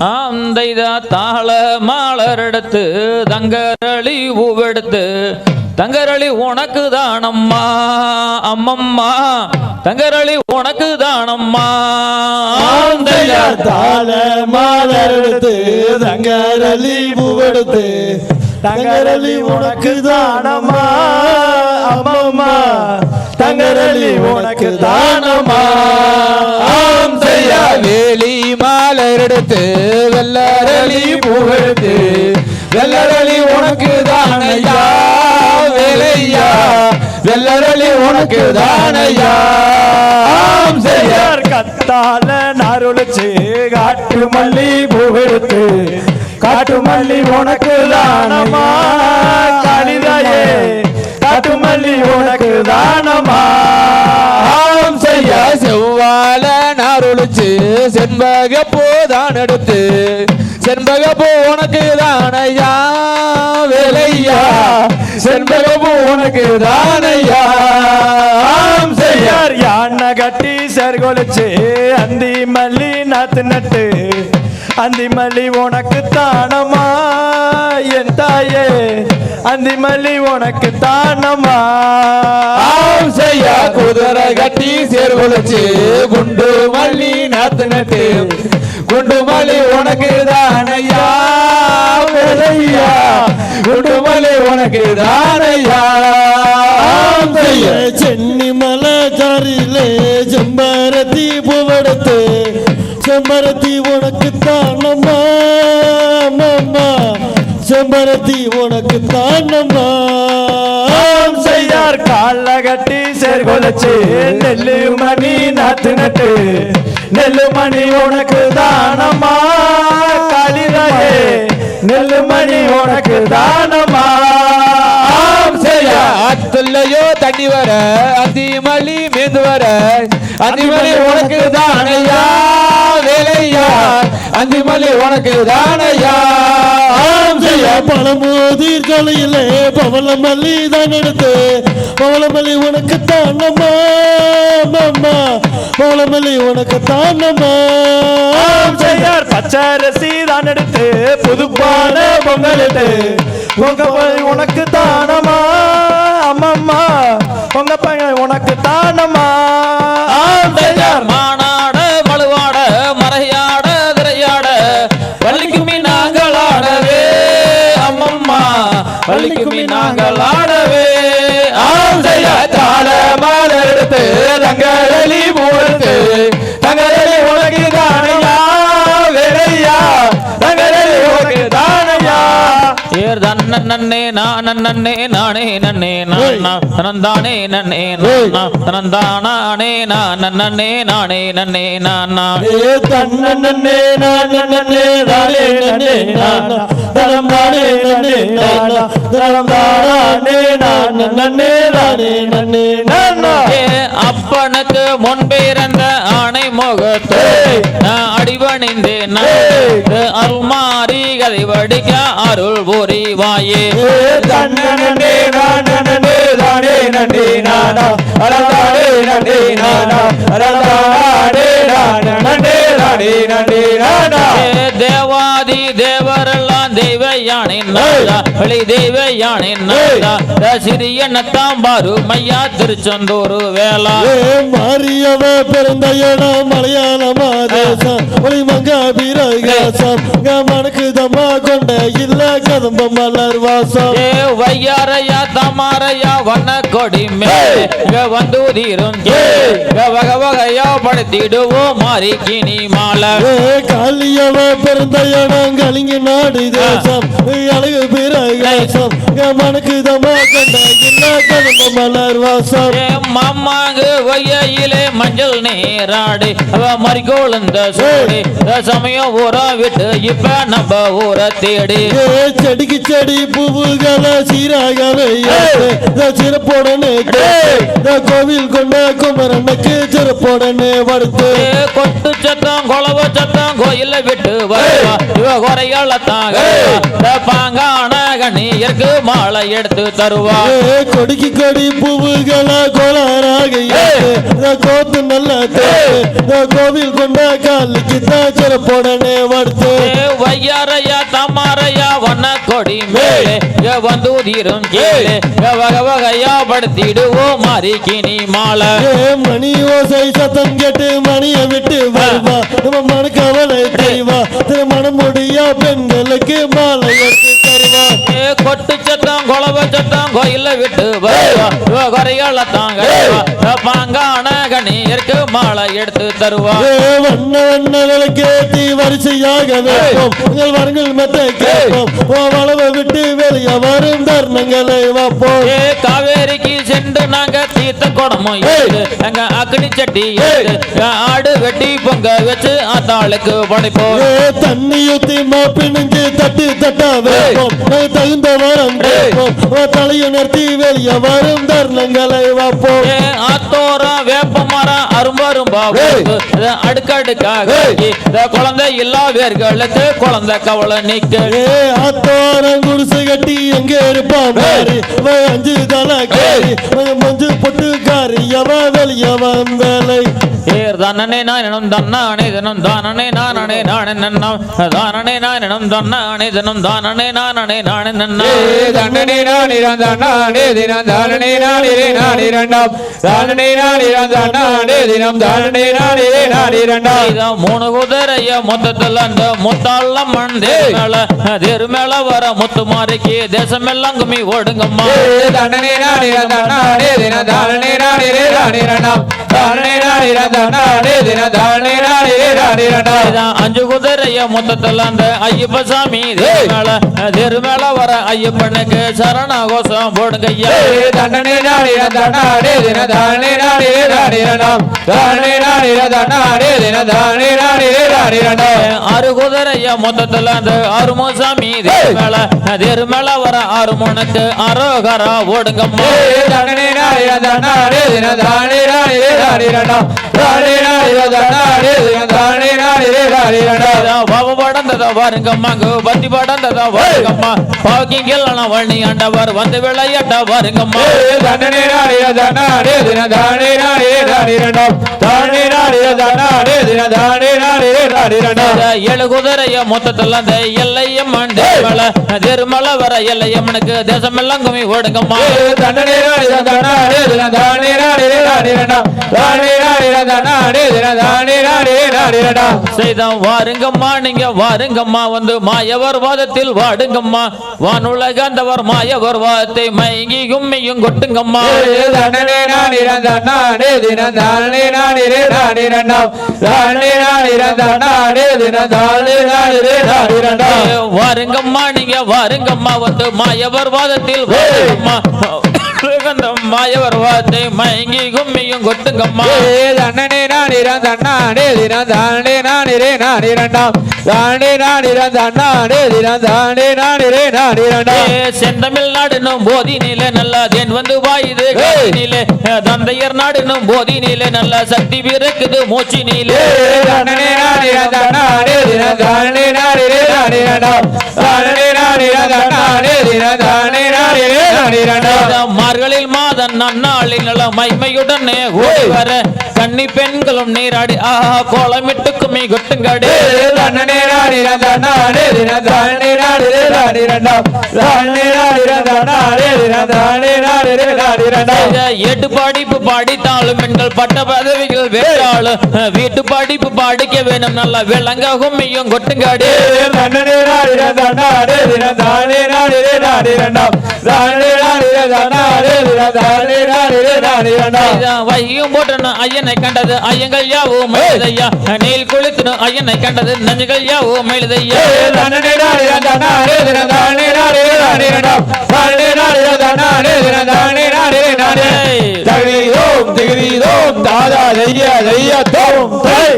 அந்த தாள மாலர் எடுத்து தங்கரளி பூவெடுத்து தங்கரளி உனக்கு தானம்மா அம்மம்மா தங்கரளி உனக்கு தானம்மா ஆந்தையார் தாள மாலர் எடுத்து தங்கரலி பூவெடுத்து தங்கரலி உனக்கு தானம்மா அம்மம்மா தங்கரலி உனக்கு தானம்மா ஆந்தையா வேலி மாலர் பெயரெடுத்து வெள்ளரளி புகழ்த்து. வெள்ளரளி உனக்கு தானையா வேலையா வெள்ளரளி உனக்கு தானையா செய்யார் கத்தால நாருளிச்சு காட்டு மல்லி புகழ்த்து. காட்டு மல்லி உனக்கு தானமா காளிதாயே காட்டு மல்லி உனக்கு தானமா செவ்வாழ நாருளிச்சு செண்பக போதான் எடுத்து செண்பக பூ உனக்கு தானையா வேலையா? செண்பக பூ உனக்கு தானையா செய்யார். யானை கட்டி சர்கொலிச்சு அந்தி மல்லி நாத்து நட்டு அந்தி மல்லி உனக்கு தானம்மா? என் தாயே அந்தி மல்லி உனக்கு தானம்மா? ஆம் செய்யா குதிரை கட்டி சேர்வழிச்சு குண்டு மல்லி நாத்து நட்டு குண்டு மல்லி உனக்கு தானையா வேலையா? குண்டு மல்லி உனக்கு தானையா ஆம் செய்யா. சென்னி மலை சாரிலே செம்பருத்தி உனக்கு தானம்மா அம்மம்மா செம்பருத்தி உனக்கு தானம்மா ஆம் செய்யார் கால கட்டி சேர்கொலைச்சு நெல்லு மணி நாத்து நட்டு நெல்லு மணி உனக்கு தானம்மா காளிதாயே நெல்லு மணி உனக்கு தானம்மா செய்யா அத்துள்ளையோ தண்ணி வர அதிமலி மேந்து வர. அதிமலி உனக்கு தானையா வேலையா? அதிமலி உனக்கு தானையா பழமோதிர் கொலையிலே பவள மல்லி தான் எடுத்து பவள மல்லி உனக்கு தானம்மா அம்மம்மா பவள மல்லி உனக்கு தானம்மா பச்சரிசி தான் எடுத்து புதுப்பான பொங்கல் எடுத்து பொங்கல் உனக்கு தானம்மா அம்மம்மா. பொங்க நன்னே நான் நன்னே நானே நன்னே நான் தனந்தானே நன்னே நான் தனந்தானே நான் நன்னே நானே நன்னே நான் தன்னே நான் நன்னே தானே நன்னே நானா தனம் தானே நன்னே நானா தனம் தானே நான் நன்னே தானே நன்னே நானா ஏ அப்பனுக்கு முன்பிருந்த ஆணை முகத்தே. நான் அடிபணிந்தேன் அருள்மாரி கதை வடிக்க அருள் புரிவாயே. தன்னே நானே தானே நன்னே நானா அலந்தானே நன்னே நானா அலந்தானே நானா நன்னே தானே நன்னே நானா தேவாதி தேவரெல்லாம் தெய்வ யானை வெளி தெய்வ யானை சிறிய நத்தாம் பாரு மையா திருச்செந்தூர் வேளா மாரியவ பிறந்த இடம் மலையாளமா தேசம் ஒளிமங்க பிரகாசம் மனக்கு தம்மா கொண்ட இல்ல கதம்ப மலர் வாசம். ஏ வையாரையா தமாரையா வண்ண கொடி மேக வந்தூதிரும் வக வகையா படுத்திடுவோம் மாறிக்கினி மாலை. பிறந்த இடம் கலிங்க நாடு தேசம். அழகு பிரகாசம் மனக்கு தம்மா கொண்ட இல்ல கதம்ப மலர் வாசம். ஏ மாமாங்கு வையிலே மஞ்சள் நீராடி. அவ மறிக்கோளுந்த சூடி. சமயம் ஊரா விட்டு இப்ப நம்ம ஊரை தேடி. செடிக்கு செடி பூவுகளை சீராகவே சிறப்புடனே கோவில் கொண்ட குமரனுக்கு சிறப்புடனே வடுத்து. ஏ கொட்டு சத்தம் கொலவ சத்தம் கோயில விட்டு வருவா. இவ குறையால தாங்க பாங்கான கண்ணியருக்கு மாலை எடுத்து தருவா. கொடிக்கு கொடி பூவுகளா. இந்த கோத்து நல்ல கோவில் கொண்ட காலுக்கு தான் சிறப்புடனே வடுத்து. ஏ வையாரையா கொடி மேலே வந்தூதிரும் ஏ வகை வகையா படுத்திடுவோம் மாறிக்கு நீ மாலை மணி ஓசை சத்தம் கேட்டு மணியை விட்டு வருவா. நம்ம மனக்கவலை தெய்வா திருமணம் முடியா பெண்களுக்கு மாலை எடுத்து தருவா. கொட்டு சத்தம் குழவ சத்தம் கோயில விட்டு குறைகள தாங்க பாங்கான கண்ணியருக்கு மாலை எடுத்து தருவா. வண்ண வண்ண விளக்கேத்தி வரிசையாக உங்கள் வரங்கள் மெத்த கேட்போம் ஓ வளவை விட்டு வெளியே வரும் தருணங்களை வைப்போம். காவேரிக்கு சென்று நாங்க தீர்த்த குடமும் எங்க அக்னி சட்டி ஆடு வெட்டி பொங்க வச்சு ஆத்தாளுக்கு படைப்போம். தண்ணி ஊத்தி மாப்பிணுஞ்சு தட்டு தட்டா வைப்போம். தகுந்த வரம் தலையை நிறுத்தி வெளியே வரும் தருணங்களை வைப்போம். ஏ அடுக்கடுக்காக குழந்தை இல்லா வேர்களுக்கு குழந்தை கவலை நீக்க. ஏ ஆத்தோரம் குடிசை கட்டி எங்க இருப்பா மாறி அவன் அஞ்சு தலை காரி மஞ்சு பொட்டுக்காரி. அவன் வெளியே வந்தலை? ஏர் தானே நானினம் தன்னானே தினம் தானே நானே நானே நன்னம் தானே நானினம் தன்னானே தினம் தானே நானே நானே நன்னா தண்டனை நான் இறந்தானே தினம் தானே நாடிரே நான் இரண்டாம் தானே நான் இறந்தானே தினம் தானே நாடிரே நான் இரண்டாம் இத மூணு குதிரைய மொத்தத்துல அந்த முத்தாளம் மண்டே தேரு மேல வர முத்து மாறிக்கு தேசம் எல்லாம் கும்மி ஓடுங்கம்மா தண்டனை நான் நாடிரே நான் நான் நான் இதான் அஞ்சு குதிரைய மொத்தத்துல அந்த ஐயப்ப சாமி தேரு மேல தேரு மேல வர ஐயப்பனுக்கு சரண கோஷம் போடுங்க தண்டனை இறந்தானே தினம் தானே நாடிரே நான் இரண்டாம் தானே இறந்தானே தினம் தானே நாடிரே நான் இரண்டாம் ஆறு குதிரைய மொத்தத்துல அந்த ஆறுமோசாமி தேரு மேல தேரு மேல வர ஆறு மணக்கு அரோகரா ஓடுங்கம்மா தண்டனை இறந்தானே தினம் தானே தானே நான் இறந்தானே பத்தி படந்ததா வாருங்கம்மா பாக்கிங்கெல்லாம் வழி ஆண்டவர் வந்து ஏழு குதிரைய மொத்தத்துல அந்த எல்லையம்மன் தேர்மலை திருமலை வர எல்லையம்மனுக்கு தேசம் எல்லாம் குமி ஓடுங்கம்மா தண்டனை செய்தம் வாருங்கம்மா நீங்க வாருங்கம்மா வந்து மாயவர் வாதத்தில் வாடுங்கம்மா வானுலகந்தவர் மாயவர் வாதத்தை மயங்கி கும்மியும் கொட்டுங்கம்மா வாருங்கம்மா நீங்க வாருங்கம்மா வந்து மாயவர் வாதத்தில் வாருங்கம்மா அந்த மாயவர் வாதத்தை மயங்கி கும்மியும் கொட்டுங்கம்மா தண்டனை நான் இறந்தானே தினம் தானே நாடிரே நான் இரண்டாம். தானே நான் இறந்தானே தினம் தானே நாடிரே நான் இரண்டாம். ஏ, செந்தமிழ்நாடுனும் போதினிலே நல்ல தேன் வந்து வாயுது காதினிலே தந்தையர் நாடுனும் போதினிலே நல்ல சக்தி பிறக்குது நான் இறந்தானே தினம் தானே நாடிரே நான் இரண்டாம். தானே நான் இறந்தானே மார்களில் மாதன் நன்னாளில் நல மைமையுடனே ஓடி வர கன்னி பெண்களும் நீராடி ஆஹா கோலமிட்டு கும்மி கொட்டுங்கடி எட்டு படிப்பு படித்தாலும் பெண்கள் பட்ட பதவிகள் வேறாலும் வீட்டு படிப்பு படிக்க வேணும் நல்ல விளங்க கும்மியும் கொட்டுங்கடி. தானே வையும் போட்டணும் ஐயனை கண்டது. ஐயங்கள் யாவும் மெழுதையா நீல் குளித்துணும் ஐயனை கண்டது. நஞ்சுகள் நாடிரே நானே தகிரி ஓம் திகிரி ஓம் தாதா தைய தைய தோம் தை